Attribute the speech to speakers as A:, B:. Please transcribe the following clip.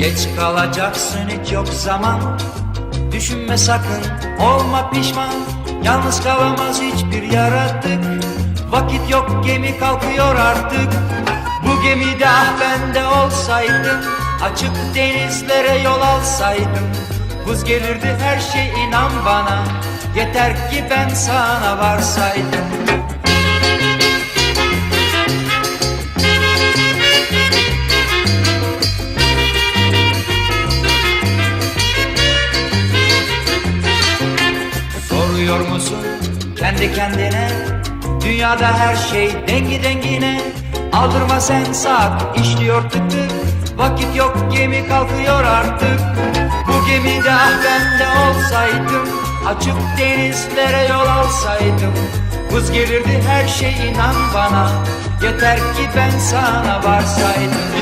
A: Geç kalacaksın hiç yok zaman. Düşünme sakın olma pişman. Yalnız kalamaz hiçbir yaratık. Vakit yok gemi kalkıyor artık. Bu gemide ah ben de olsaydım Açık denizlere yol alsaydım. Buz gelirdi her şey inan bana. Yeter ki ben sana varsaydım Soruyor musun? Kendi kendine. Dünyada her şey dengi dengine Aldırma sen saat işliyor tık tık. Vakit yok gemi kalkıyor artık. Bu gemide ah ben de olsaydım Açık denizlere yol alsaydım. Buz gelirdi her şey inan bana. Yeter ki ben sana varsaydım